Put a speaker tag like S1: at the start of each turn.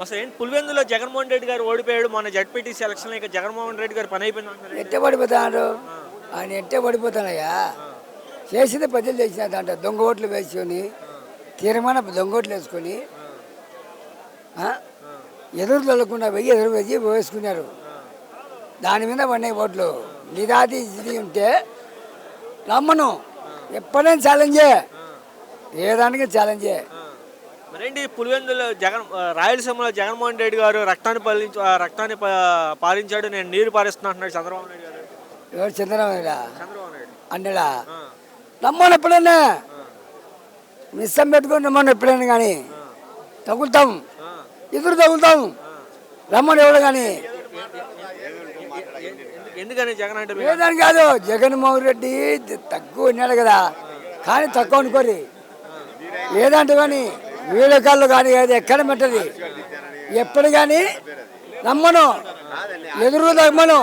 S1: అసలు ఏంటి? పులివెందులో జగన్మోహన్ రెడ్డి గారు ఓడిపోయాడు మన జడ్పీటీసీ సెలక్షన్ ఇక జగన్మోహన్ రెడ్డి గారు పని అయిపోయింది
S2: ఎట్టే పడిపోతాడు? ఆయన ఎట్టే పడిపోతానయ్యా చేసింది ప్రజలు చేసిన దాంట్లో దొంగ ఓట్లు వేసుకొని తీర్మాన దొంగ ఓట్లు వేసుకొని ఎదురు తొలకుండా వెయ్యి ఎదురు వెయ్యి వేసుకున్నారు. దాని మీద పడినాయి ఓట్లు. నిదాది ఇది ఉంటే నమ్మను. ఎప్పుడైనా ఛాలెంజే ఏ. దానికి ఛాలెంజే
S1: మరేంటి? పులివెందులో జగన్ రాయలసీమలో జగన్మోహన్ రెడ్డి గారు రక్తాన్ని పాలించు రక్తాన్ని పాలించాడు నేను నీరు పారిస్తున్నా అంటున్నాడు చంద్రబాబు నాయుడు గారు.
S2: ఎవరు? చంద్రబాబు
S1: చంద్రబాబు నాయుడు.
S2: అన్నడా? నమ్మను ఎప్పుడైనా మిస్సం పెట్టుకొని నమ్మను ఎప్పుడైనా కానీ? తగులుతాం. ఎదురు తగులుతాం. రమ్మని ఎవడు కానీ?
S1: ఎందు- ఎందుకని జగన్ అంటే
S2: లేదని కాదు జగన్మోహన్ రెడ్డి తక్కువ ఉన్నాడు కదా. కానీ తక్కువ అనుకోరి. లేదంటే కానీ వీడియో కాళ్ళు కానీ అది ఎక్కడ పెట్టది? ఎప్పుడు కానీ నమ్మను ఎదురు నమ్మను